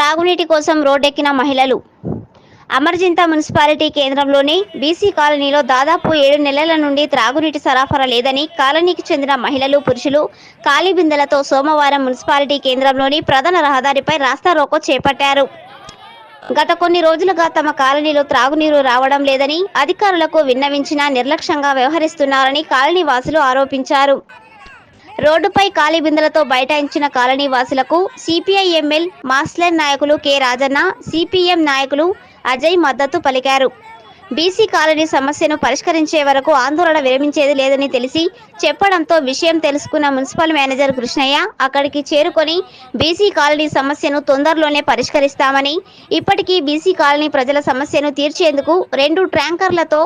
త్రాగునీటి కోసం రోడ్డెక్కిన మహిళలు. అమర్జింత మున్సిపాలిటీ కేంద్రంలోని బీసీ కాలనీలో దాదాపు ఏడు నెలల నుండి త్రాగునీటి సరఫరా లేదని కాలనీకి చెందిన మహిళలు పురుషులు ఖాళీ బిందెలతో సోమవారం మున్సిపాలిటీ కేంద్రంలోని ప్రధాన రహదారిపై రాస్తా రోకో చేపట్టారు. గత కొన్ని రోజులుగా తమ కాలనీలో త్రాగునీరు రావడం లేదని అధికారులకు విన్నవించినా నిర్లక్ష్యంగా వ్యవహరిస్తున్నారని కాలనీ వాసులు ఆరోపించారు. రోడ్డుపై ఖాళీ బిందెలతో బైఠాయించిన కాలనీ వాసులకు సిపిఐ ఎంఎల్ మాస్లర్ నాయకులు కె రాజన్న సిపిఎం నాయకులు అజయ్ మద్దతు పలికారు. బీసీ కాలనీ సమస్యను పరిష్కరించే వరకు ఆందోళన విరమించేది లేదని తెలిసి చెప్పడంతో విషయం తెలుసుకున్న మున్సిపల్ మేనేజర్ కృష్ణయ్య అక్కడికి చేరుకొని బీసీ కాలనీ సమస్యను తొందరలోనే పరిష్కరిస్తామని ఇప్పటికీ బీసీ కాలనీ ప్రజల సమస్యను తీర్చేందుకు రెండు ట్యాంకర్లతో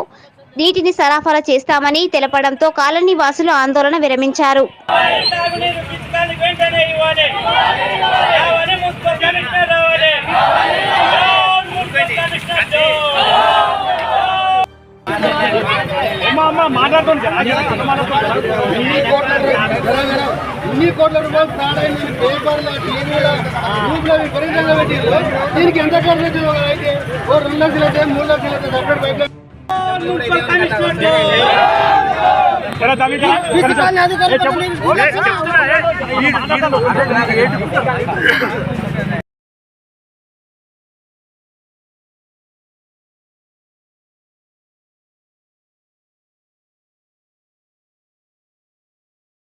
నీటిని సరఫరా చేస్తామని తెలపడంతో కాలనీ వాసులు ఆందోళన విరమించారు ఇన్ని కోట్ల రూపాయలు ఫ్రాడ్ అయింది పేపర్ల టీవీల గ్రూప్లో విపరీతంగా పెట్టిండ్రు దీనికి ఎంత ఖర్చు అయితే ఓ రెండు లక్షలు అయితే మూడు లక్షలు అయితే సపరేట్ పైప్ দাবি